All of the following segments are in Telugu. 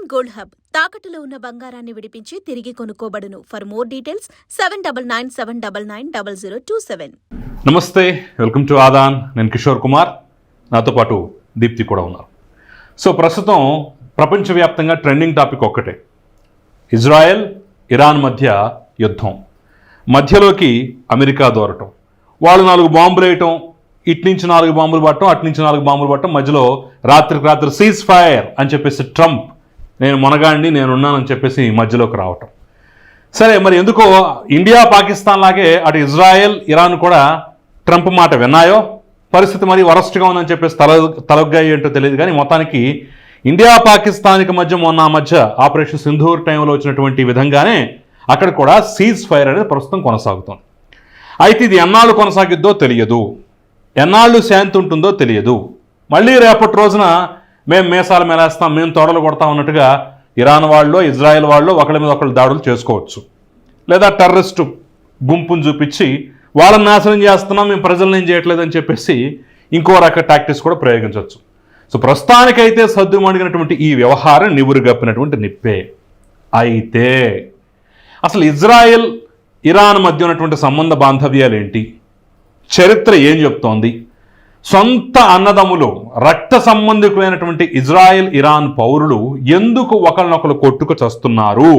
Indian gold hub. తాకట్టులో ఉన్న బంగారాన్ని విడిపించి తిరిగి కొనుక్కోబడును. For more details seven double nine seven double nine double zero two seven నమస్తే వెల్కమ్ టు ఆదాన్ నేను కిషోర్ కుమార్. నాతో పాటు దీప్తి కూడా ఉన్నారు. సో ప్రస్తుతం ప్రపంచవ్యాప్తంగా ట్రెండింగ్ టాపిక్ ఒక్కటే. ఇజ్రాయెల్ ఇరాన్ మధ్య యుద్ధం. మధ్యలోకి అమెరికా దూరటం. వాళ్ళు నాలుగు బాంబులు వేయటం ఇటు నుంచి నాలుగు బాంబులు పట్టడం అటు నుంచి నాలుగు బాంబులు పట్టడం మధ్యలో రాత్రికి రాత్రి సీజ్ ఫైర్ అని చెప్పేసి ట్రంప్ నేను మొనగాండి నేను ఉన్నానని చెప్పేసి మధ్యలోకి రావటం. సరే మరి ఎందుకో ఇండియా పాకిస్తాన్ లాగే అటు ఇజ్రాయెల్ ఇరాన్ కూడా ట్రంప్ మాట విన్నాయో? పరిస్థితి మరి వరస్ట్గా ఉందని చెప్పేసి తల తలగ్గా ఏంటో తెలియదు కానీ మొత్తానికి ఇండియా పాకిస్తాన్కి మధ్య మొన్న ఆ మధ్య ఆపరేషన్ సింధూర్ టైంలో వచ్చినటువంటి విధంగానే అక్కడ కూడా సీజ్ ఫైర్ అనేది ప్రస్తుతం కొనసాగుతుంది. అయితే ఇది ఎన్నాళ్ళు కొనసాగిద్దో తెలియదు. ఎన్నాళ్ళు శాంతి ఉంటుందో తెలియదు. మళ్ళీ రేపటి రోజున మేము మేసాలు మేలేస్తాం మేము తోడలు కొడతాం అన్నట్టుగా ఇరాన్ వాళ్ళు ఇజ్రాయెల్ వాళ్ళు ఒకళ్ళ మీద ఒకళ్ళు దాడులు చేసుకోవచ్చు. లేదా టెర్రరిస్టు గుంపును చూపించి వాళ్ళని నాశనం చేస్తున్నాం మేము ప్రజలను ఏం చేయట్లేదని చెప్పేసి ఇంకో రక టాక్టిక్స్ కూడా ప్రయోగించవచ్చు. సో ప్రస్తుతానికైతే సద్దుమణిగినటువంటి ఈ వ్యవహారం నివురుగప్పినటువంటి నిప్పే. అయితే అసలు ఇజ్రాయెల్ ఇరాన్ మధ్య ఉన్నటువంటి సంబంధ బాంధవ్యాలు ఏంటి చరిత్ర ఏం చెప్తోంది? సొంత అన్నదమ్ములు రక్త సంబంధికులైనటువంటి ఇజ్రాయెల్ ఇరాన్ పౌరులు ఎందుకు ఒకరినొకరు కొట్టుకు చస్తున్నారు?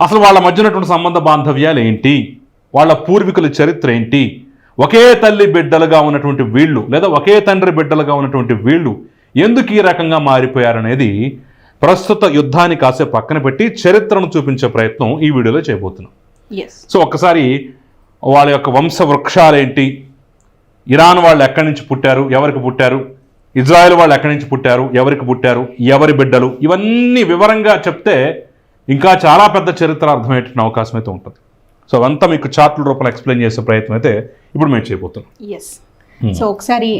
అసలు వాళ్ళ మధ్య ఉన్నటువంటి సంబంధ బాంధవ్యాలు ఏంటి? వాళ్ళ పూర్వీకుల చరిత్ర ఏంటి? ఒకే తల్లి బిడ్డలుగా ఉన్నటువంటి వీళ్ళు లేదా ఒకే తండ్రి బిడ్డలుగా ఉన్నటువంటి వీళ్ళు ఎందుకు ఈ రకంగా మారిపోయారనేది ప్రస్తుత యుద్ధాన్ని కాసేపు పక్కన పెట్టి చరిత్రను చూపించే ప్రయత్నం ఈ వీడియోలో చేయబోతున్నాం. సో ఒక్కసారి వాళ్ళ యొక్క వంశ వృక్షాలేంటి? ఇరాన్ వాళ్ళు ఎక్కడి నుంచి పుట్టారు? ఎవరికి పుట్టారు? ఇజ్రాయెల్ వాళ్ళు ఎక్కడి నుంచి పుట్టారు? ఎవరికి పుట్టారు? ఎవరి బిడ్డలు? ఇవన్నీ వివరంగా చెప్తే ఇంకా చాలా పెద్ద చరిత్ర అర్థమయ్యేట అవకాశం అయితే ఉంటుంది. సో అవంతా మీకు చార్ట్ల రూపంలో ఎక్స్ప్లెయిన్ చేసే ప్రయత్నం అయితే ఇప్పుడు మేము చేయబోతున్నాం. ఎస్ సో ఒకసారి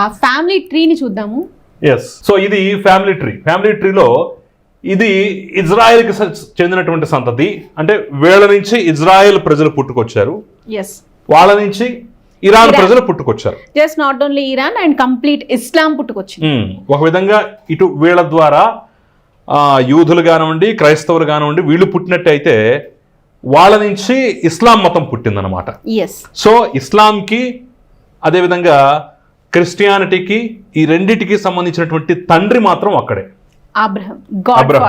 ఆ ఫ్యామిలీ ట్రీని చూద్దాము. ఎస్ సో ఇది ఫ్యామిలీ ట్రీ ఫ్యామిలీ ట్రీలో ఇది ఇజ్రాయెల్కి చెందినటువంటి సంతతి. అంటే వీళ్ళ నుంచి ఇజ్రాయెల్ ప్రజలు పుట్టుకొచ్చారు. వాళ్ళ నుంచి ఇరాన్. ప్రజలు పుట్టుకొచ్చారు. Just not only Iran and complete Islam పుట్టుకొచ్చింది. ఒక విధంగా ఇటు వీళ్ళ ద్వారా ఆ, యూదులు కానివ్వండి క్రైస్తవులు కానివ్వండి వీళ్ళు పుట్టినట్టయితే వాళ్ళ నుంచి ఇస్లాం మతం పుట్టిందనమాట సో ఇస్లాంకి అదేవిధంగా క్రిస్టియానిటీకి ఈ రెండిటికి సంబంధించినటువంటి తండ్రి మాత్రం అక్కడే. అబ్రహం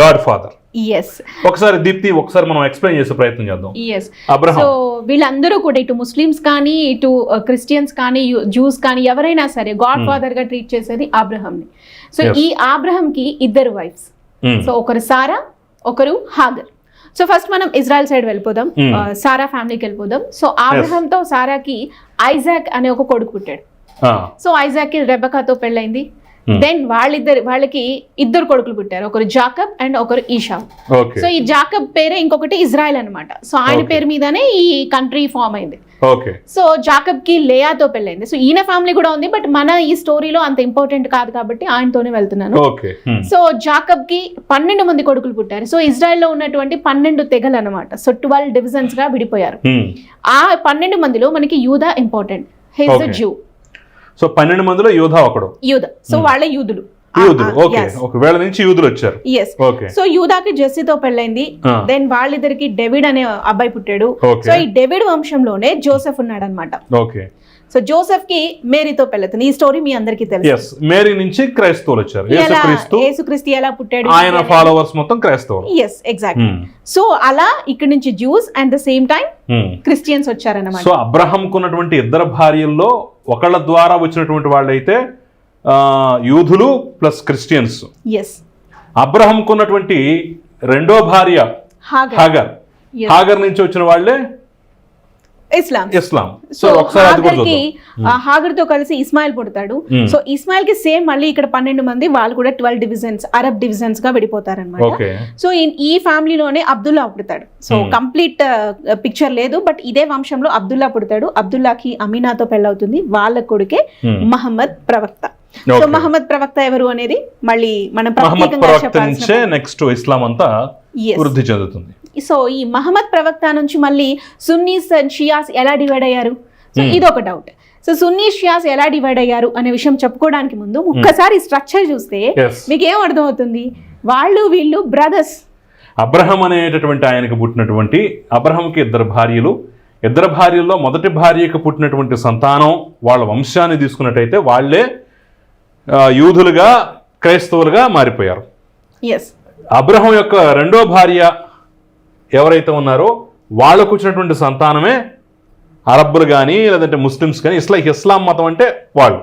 గాడ్ ఫాదర్ ఎస్ ఒకసారి దీప్తి ఒకసారి మనం ఎక్స్ప్లెయిన్ చేసే ప్రయత్నం చేద్దాం. ఎస్ సో వీళ్ళందరూ కూడా ఇటు ముస్లిమ్స్ కానీ ఇటు క్రిస్టియన్స్ కానీ జూస్ కానీ ఎవరైనా సరే గాడ్ ఫాదర్గా ట్రీట్ చేసేది అబ్రహం ని సో. ఈ అబ్రహం కి ఇద్దరు వైఫ్స్ సో ఒకరు సారా ఒకరు హాగర్ సో ఫస్ట్ మనం ఇజ్రాయెల్ సైడ్ వెళ్ళిపోదాం. Hmm. సారా ఫ్యామిలీకి వెళ్ళిపోదాం. సో ఆబ్రహం తో సారాకి ఐజాక్ అనే ఒక కొడుకు పుట్టాడు. సో ఐజాక్కి రెబకాతో పెళ్ళైంది. Hmm. దెన్ వాళ్ళిద్దరు వాళ్ళకి ఇద్దరు కొడుకులు పుట్టారు. ఒకరు జాకబ్ అండ్ ఒకరు ఈషా సో ఈ జాకబ్ పేరే ఇంకొకటి ఇజ్రాయెల్ అన్నమాట. సో ఆయన. పేరు మీదనే ఈ కంట్రీ ఫామ్ అయింది. సో జాకబ్కి లేయాతో పెళ్ళైంది. సో ఈయన ఫ్యామిలీ కూడా ఉంది బట్ మన ఈ స్టోరీలో అంత ఇంపార్టెంట్ కాదు కాబట్టి ఆయనతోనే వెళ్తున్నాను. సో జాకబ్కి పన్నెండు మంది కొడుకులు పుట్టారు. సో ఇజ్రాయెల్లో ఉన్నటువంటి పన్నెండు తెగలు అనమాట సో ట్వెల్వ్ డివిజన్స్గా విడిపోయారు. ఉమ్. ఆ పన్నెండు మందిలో మనకి యూదా ఇంపార్టెంట్ హిజ్ Okay. సో పన్నెండు మందిలో యోధా ఒకడు. యూద. సో వాళ్ళే యూదులు. యూదులు. ఓకే నుంచి యూదులు వచ్చారు. Yes okay. సో యూదాకి జెస్సీతో పెళ్ళైంది. దెన్ వాళ్ళిద్దరికి డెవిడ్ అనే అబ్బాయి పుట్టాడు. సో ఈ డెవిడ్ వంశంలోనే జోసెఫ్ ఉన్నాడు అనమాట ఓకే. సో జోసెఫ్కి మేరీతో పెళ్ళవుతుంది ఈ స్టోరీ మీ అందరికీ తెలుసు. మేరీ నుంచి క్రైస్తవులు వచ్చారు. ఎలా యేసుక్రీస్తు యేసుక్రీస్తు ఎలా పుట్టాడు ఆయన ఫాలోవర్స్ మొత్తం క్రైస్తవులు. ఎస్ ఎగ్జాక్ట్ సో అలా ఇక్కడ నుంచి Jews and the same time. Christians వచ్చారన్నమాట. So అబ్రహంకు ఉన్నటువంటి ఇద్దరు భార్యల్లో ఒకళ్ళ ద్వారా వచ్చినటువంటి వాళ్ళైతే ఆ, యూదులు ప్లస్ క్రిస్టియన్స్ ఎస్ అబ్రహంకు ఉన్నటువంటి రెండో భార్య హాగర్. హాగర్ నుంచి వచ్చిన వాళ్ళే ఇస్లాం ఇస్లాం సో కూడా హాగర్తో కలిసి ఇస్మాయిల్ పుడతాడు. సో ఇస్మాయిల్కి సేమ్ మళ్ళీ ఇక్కడ పన్నెండు మంది వాళ్ళు కూడా ట్వెల్వ్ డివిజన్స్ అరబ్ డివిజన్స్గా విడిపోతారన్నమాట ఓకే సో ఈ- ఫ్యామిలీలోనే అబ్దుల్లా పుడతాడు సో. కంప్లీట్ పిక్చర్ లేదు బట్ ఇదే వంశంలో అబ్దుల్లా పుడతాడు అబ్దుల్లాకి అమీనాతో పెళ్ళవుతుంది వాళ్ళ కొడుకే. మహమ్మద్ ప్రవక్త సో. మహమ్మద్ ప్రవక్త ఎవరు అనేది మళ్ళీ మనం ప్రత్యేకంగా నెక్స్ట్ ఇస్లాం అంతా. వృద్ధి చెందుతుంది. సో ఈ మహమ్మద్ ప్రవక్త నుంచి మళ్ళీ సున్నీస్ అండ్ షియాస్ ఎలా డివైడ్ అయ్యారు? So Hmm. ఇది ఒక డౌట్ సో సున్నీ షియాస్ ఎలా డివైడ్ అయ్యారు అనే విషయం చెప్పుకోవడానికి ముందు ఒక్కసారి స్ట్రక్చర్ చూస్తే మీకు ఏం అర్థమవుతుంది? వాళ్ళు వీళ్ళు బ్రదర్స్ అబ్రహం అనేటటువంటి ఆయనకు పుట్టినటువంటి అబ్రహంకి ఇద్దరు భార్యలు. ఇద్దరు భార్యల్లో మొదటి భార్యకు పుట్టినటువంటి సంతానం వాళ్ళ వంశాన్ని తీసుకున్నట్టయితే వాళ్ళే యూదులుగా క్రైస్తవులుగా మారిపోయారు. ఎస్ అబ్రహం యొక్క రెండో భార్య ఎవరైతే ఉన్నారో వాళ్ళకు వచ్చినటువంటి సంతానమే అరబ్బులు కానీ లేదంటే ముస్లిమ్స్ కానీ ఇస్లా ఇస్లాం మతం అంటే వాళ్ళు.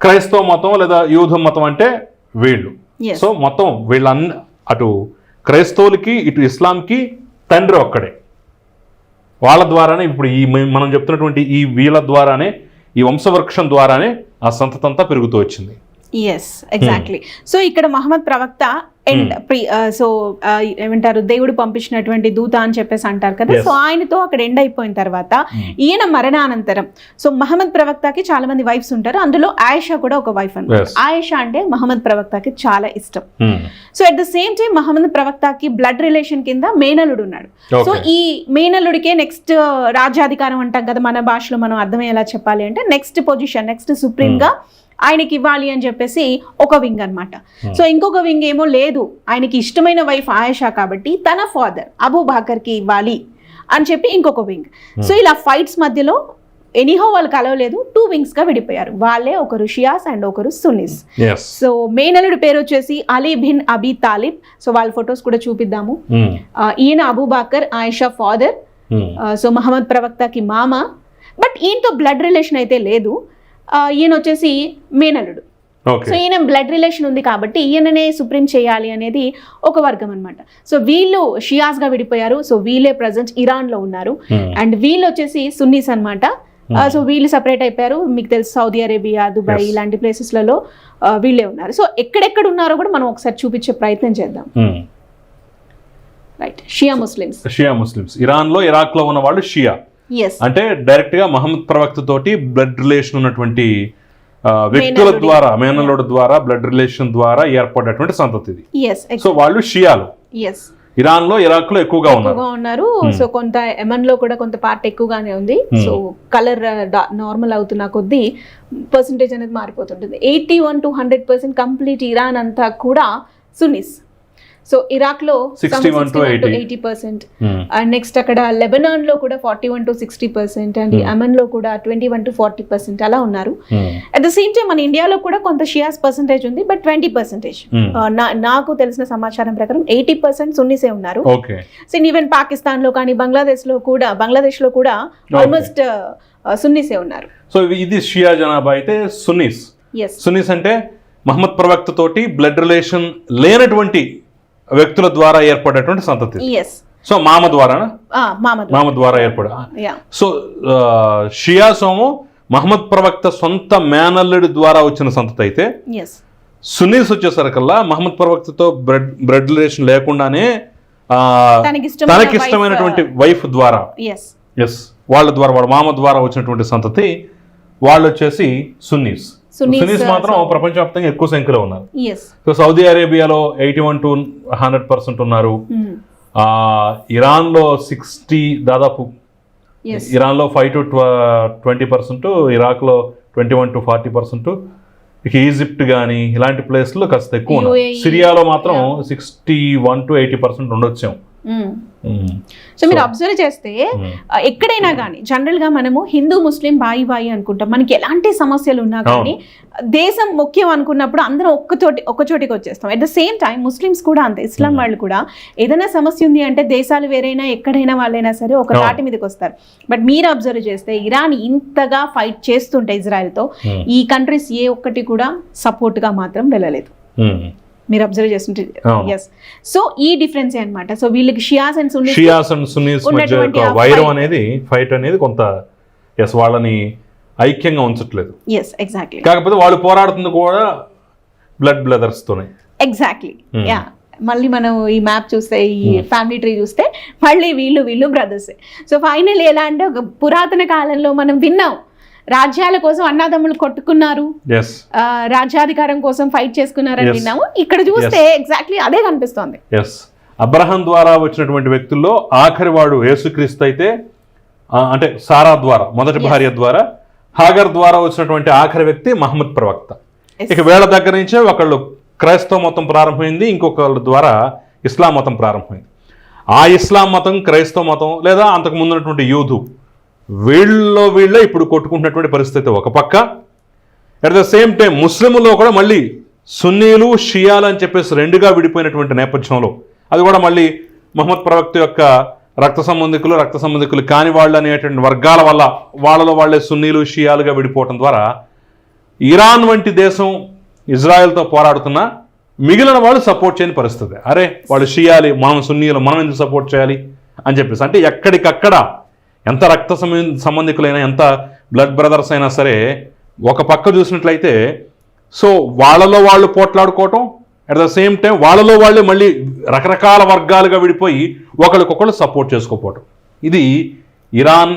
క్రైస్తవ మతం లేదా యూధ మతం అంటే వీళ్ళు. సో మొత్తం వీళ్ళన్ని అటు క్రైస్తవులకి ఇటు ఇస్లాంకి తండ్రి ఒక్కడే. వాళ్ళ ద్వారానే ఇప్పుడు ఈ మనం చెప్తున్నటువంటి ఈ వీళ్ళ ద్వారానే ఈ వంశవృక్షం ద్వారానే ఆ సంతతంతా పెరుగుతూ వచ్చింది. ఎస్ ఎగ్జాక్ట్లీ సో ఇక్కడ మహమ్మద్ ప్రవక్త అండ్ సో ఏమంటారు? దేవుడు పంపించినటువంటి దూత అని చెప్పేసి అంటారు కదా. సో ఆయనతో అక్కడ ఎండ్ అయిపోయిన తర్వాత ఈయన మరణానంతరం సో మహమ్మద్ ప్రవక్తకి చాలా మంది వైఫ్స్ ఉంటారు. అందులో ఆయేషా కూడా ఒక వైఫ్ అన్నమాట. Yes. ఆయేషా అంటే మహమ్మద్ ప్రవక్తకి చాలా ఇష్టం. Hmm. So at the same time Muhammad ప్రవక్తకి blood relation కింద మేనలుడు ఉన్నాడు. సో. ఈ మేనలుడికే నెక్స్ట్ రాజ్యాధికారం అంటాం కదా మన భాషలో మనం అర్థమయ్యేలా చెప్పాలి అంటే నెక్స్ట్ పొజిషన్ నెక్స్ట్ సుప్రీం గా ఆయనకి ఇవ్వాలి అని చెప్పేసి ఒక వింగ్ అన్నమాట. సో ఇంకొక వింగ్ ఏమో లేదు. ఆయనకి ఇష్టమైన వైఫ్ ఆయేషా కాబట్టి తన ఫాదర్ అబూ బాకర్కి ఇవ్వాలి అని చెప్పి ఇంకొక వింగ్ సో ఇలా ఫైట్స్ మధ్యలో ఎనీహో వాళ్ళు కలవలేదు. టూ వింగ్స్గా విడిపోయారు. వాళ్ళే ఒకరు షియాస్ అండ్ ఒకరు Yes. సో మేనలుడి పేరు వచ్చేసి Ali bin Abi Talib. So వాళ్ళ ఫొటోస్ కూడా చూపిద్దాము. Hmm. ఈయన Abu Bakr Aisha father. Hmm. So Muhammad ప్రవక్తకి మామ. బట్ ఈయనతో బ్లడ్ రిలేషన్ అయితే లేదు. ఈయన వచ్చేసి మేనలుడు సో. ఈయన బ్లడ్ రిలేషన్ ఉంది కాబట్టి ఈయననే సుప్రీం చేయాలి అనేది ఒక వర్గం అన్నమాట. సో వీళ్ళు షియాస్గా విడిపోయారు. సో వీళ్ళే ప్రజెంట్ ఇరాన్లో ఉన్నారు. Hmm. అండ్ వీళ్ళు వచ్చేసి సున్నీస్ అనమాట సో వీళ్ళు సపరేట్ అయిపోయారు. మీకు తెలుసు సౌదీ అరేబియా దుబాయ్. ఇలాంటి ప్లేసెస్లలో వీళ్ళే ఉన్నారు. సో ఎక్కడెక్కడ ఉన్నారో కూడా మనం ఒకసారి చూపించే ప్రయత్నం చేద్దాం. Hmm. Right Shia Muslims. Shia Muslims. ఇరాన్లో ఇరాక్లో ఉన్న వాళ్ళు షియా. అంటే డైరెక్ట్గా మహమ్మద్ ప్రవక్త తోటి బ్లడ్ రిలేషన్ ఉన్నటువంటి వ్యక్తుల. ద్వారా మేనల్లుడి ద్వారా బ్లడ్ రిలేషన్ ద్వారా ఏర్పడినటువంటి సంతతి ఇది. సో వాళ్ళు షియాలు. ఇరాన్లో ఇరాక్లో ఎక్కువగా ఉన్నారు. సో కొంత ఎమన్లో కూడా కొంత పార్ట్ ఎక్కువగానే ఉంది. సో కలర్ నార్మల్ అవుతున్న కొద్దీ పర్సంటేజ్ అనేది మారిపోతుంటుంది. Eighty one to hundred percent complete Iran అంతా కూడా సున్నిస్. సో ఇరాక్లో 61 to 80. Eighty percent Hmm. And next అక్కడ లెబనాన్లో కూడా forty one to sixty percent and అమన్లో కూడా twenty one to forty percent అలా ఉన్నారు. Hmm. At the same time మన ఇండియాలో కూడా కొంత షియాస్ పర్సంటేజ్ ఉంది బట్ ట్వంటీ పర్సెంటేజ్ Hmm. నాకు తెలిసిన సమాచారం ప్రకారం ఎయిటీ పర్సెంట్ సున్నిసే ఉన్నారు. సో ఈవెన్ పాకిస్తాన్లో కానీ బంగ్లాదేశ్లో కూడా బంగ్లాదేశ్లో కూడా ఆల్మోస్ట్ సున్నీసే ఉన్నారు. సో ఇది షియా జనాభా అయితే సున్నీస్. ఎస్ సున్నీస్ అంటే మహమ్మద్ ప్రవక్త తోటి బ్లడ్ రిలేషన్ లేనటువంటి వ్యక్తుల ద్వారా ఏర్పడేటువంటి సంతతి సో మామ ద్వారా మామ ద్వారా ఏర్పడ సో షియా సోము మహమ్మద్ ప్రవక్త సొంత మేనల్లుడి ద్వారా వచ్చిన సంతతి అయితే సునీస్ వచ్చేసరికల్లా మహమ్మద్ ప్రవక్తతో బ్లడ్ బ్లడ్ రిలేషన్ లేకుండానే తనకి ఇష్టమైనటువంటి వైఫ్ ద్వారా ఎస్ ఎస్ వాళ్ళ ద్వారా వాళ్ళ మామ ద్వారా వచ్చినటువంటి సంతతి వాళ్ళు వచ్చేసి సున్నీస్. సున్నీస్, సున్నీస్ మాత్రం ప్రపంచవ్యాప్తంగా ఎక్కువ సంఖ్యలో ఉన్నారు. సో సౌదీ అరేబియాలో eighty one to hundred percent ఉన్నారు. Hmm. ఇరాన్లో సిక్స్టీ దాదాపు. ఇరాన్లో five to twenty percent ఇరాక్లో twenty one to forty percent ఇక ఈజిప్ట్ కానీ ఇలాంటి ప్లేస్లో కాస్త ఎక్కువ ఉన్నారు. UAE, సిరియాలో మాత్రం sixty one to eighty percent ఉండొచ్చాం so మీరు అబ్జర్వ్ చేస్తే ఎక్కడైనా కానీ జనరల్గా మనము హిందూ ముస్లిం బాయి బాయి అనుకుంటాం. మనకి ఎలాంటి సమస్యలు ఉన్నా కానీ దేశం ముఖ్యం అనుకున్నప్పుడు అందరం ఒక్కచోటి ఒక చోటికి వచ్చేస్తాం. At the same time Muslims కూడా అంతే ఇస్లాం వాళ్ళు కూడా ఏదైనా సమస్య ఉంది అంటే దేశాలు వేరైనా ఎక్కడైనా వాళ్ళైనా సరే ఒక. తాటి మీదకి వస్తారు. బట్ మీరు అబ్జర్వ్ చేస్తే ఇరాన్ ఇంతగా ఫైట్ చేస్తుంటే ఇజ్రాయెల్తో. ఈ కంట్రీస్ ఏ ఒక్కటి కూడా సపోర్ట్గా మాత్రం వెళ్ళలేదు. మీరు అబ్జర్వ్ చేస్తుంటే. ఎస్ సో ఈ డిఫరెన్స్ అన్నమాట. సో వీళ్ళకి Shias and Sunni Shias and Sunnis మధ్య వైరం. అనేది ఫైట్ అనేది కొంత ఎస్ వాళ్ళని ఐక్యంగా ఉంచట్లేదు. ఎస్ ఎగ్జాక్ట్లీ కాకపోతే వాళ్ళు పోరాడుతుంది కూడా బ్లడ్ బ్రదర్స్ తోనే. Exactly Hmm. యా మళ్ళీ మనం ఈ మ్యాప్ చూస్తే ఈ ఫ్యామిలీ ట్రీ చూస్తే మళ్ళీ వీళ్ళు వీళ్ళు బ్రదర్స్ సో ఫైనల్ ఎలా అంటే ఒక పురాతన కాలంలో మనం విన్నాం. రాజ్యాల కోసం అన్నాదమ్ములు కొట్టుకున్నారు. రాజ్యాధికారం కోసం ఫైట్ చేసుకున్నారని. విన్నాము. ఇక్కడ చూస్తే ఎగ్జాక్ట్లీ అదే కనిపిస్తోంది. అబ్రహం ద్వారా వచ్చినటువంటి వ్యక్తుల్లో ఆఖరి వాడు యేసుక్రీస్తు అయితే అంటే సారా ద్వారా మొదటి భార్య ద్వారా హాగర్ ద్వారా వచ్చినటువంటి ఆఖరి వ్యక్తి మహమ్మద్ ప్రవక్త. ఇక వీళ్ళ దగ్గర నుంచే ఒకళ్ళు క్రైస్తవ మతం ప్రారంభమైంది ఇంకొకళ్ళ ద్వారా ఇస్లాం మతం ప్రారంభమైంది. ఆ ఇస్లాం మతం క్రైస్తవ మతం లేదా అంతకు ముందున్నటువంటి యూదు వీళ్ళలో వీళ్ళే ఇప్పుడు కొట్టుకుంటున్నటువంటి పరిస్థితి ఒక పక్క. అట్ ద సేమ్ టైం ముస్లింలో కూడా మళ్ళీ సున్నీలు షియాలు అని చెప్పేసి రెండుగా విడిపోయినటువంటి నేపథ్యంలో అది కూడా మళ్ళీ మహమ్మద్ ప్రవక్త యొక్క రక్త సంబంధికులు రక్త సంబంధికులు కాని వాళ్ళు అనేటువంటి వర్గాల వల్ల వాళ్ళలో వాళ్ళే సున్నీలు షియాలుగా విడిపోవటం ద్వారా ఇరాన్ వంటి దేశం ఇజ్రాయెల్తో పోరాడుతున్నా మిగిలిన వాళ్ళు సపోర్ట్ చేయని పరిస్థితి. అరే వాళ్ళు షియాలి మనం సున్నీలు మనం ఎందుకు సపోర్ట్ చేయాలి అని చెప్పేసి. అంటే ఎక్కడికక్కడ ఎంత రక్త సంబంధికులైనా ఎంత బ్లడ్ బ్రదర్స్ అయినా సరే ఒక పక్క చూసినట్లయితే సో వాళ్ళలో వాళ్ళు పోట్లాడుకోవటం అట్ ద సేమ్ టైం వాళ్ళలో వాళ్ళు మళ్ళీ రకరకాల వర్గాలుగా విడిపోయి ఒకరికొకళ్ళు సపోర్ట్ చేసుకోపోవటం ఇది ఇరాన్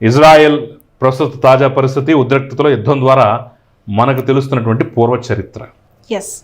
ఇజ్రాయెల్ ప్రస్తుత తాజా పరిస్థితి ఉద్రిక్తతలో యుద్ధం ద్వారా మనకు తెలుస్తున్నటువంటి పూర్వ చరిత్ర ఎస్